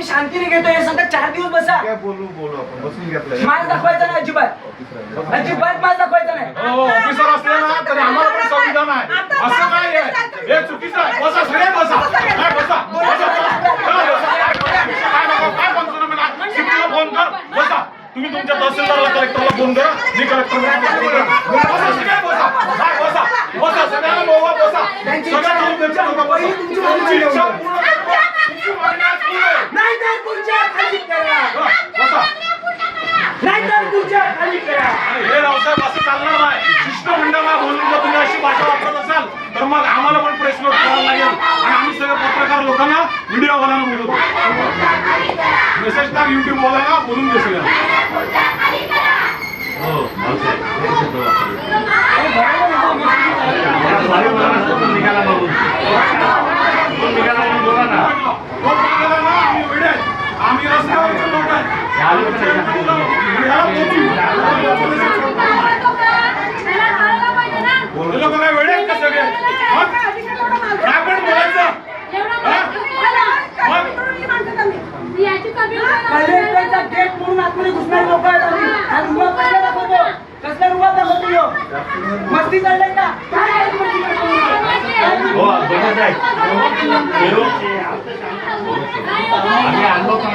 आम्ही शांतीने घेतोय हे सांगतात चार दिवस बसा. काय बोलू बोलू आपण. बसून घेतलं माल दाखवायचा नाही अजिबात. अजिबात माल दाखवायचा नाही. हो, ऑफिसर असले ना तरी आम्हाला पण संविधान आहे. असं काय आहे. हे चुकीचं आहे. बसा सगळे बसा. काय बसा. बसा चला, बसा. काय नको, काय पंचनामे नाही. शिफ्टीला फोन कर. बसा. तुम्ही तुमच्या तहसीलदारला कलेक्टरला फोन करा. मी कलेक्टरला फोन करतो. बसा सगळे बसा. काय बसा. बसा सगळ्यांना बोलवा बसा. सगळ्यांना तुमच्या पहिली तुमची इच्छा. पूर्ण करा. तुमची मागणी आज पूर्ण आहे. नाही तर खुर्च्या खाली करा. हा, बसा. नाही तर खुर्च्या खाली करा. आणि हे रावसाहेब असं चालणार नाही. शिष्टमंडळाला बोलून जर तुम्ही अशी भाषा वापरत असाल तर मग आम्हाला पण प्रेस नोट करायला लागेल. आणि आम्ही सगळे पत्रकार लोकांना व्हिडिओ वाल्यांना बोलवतो. मेसेज टाक युट्यूब वाल्यांना बोलून दे सगळ्यांना. लोक मस्ती कर लेगा हो बघत आहे फिरू आम्ही आणलो का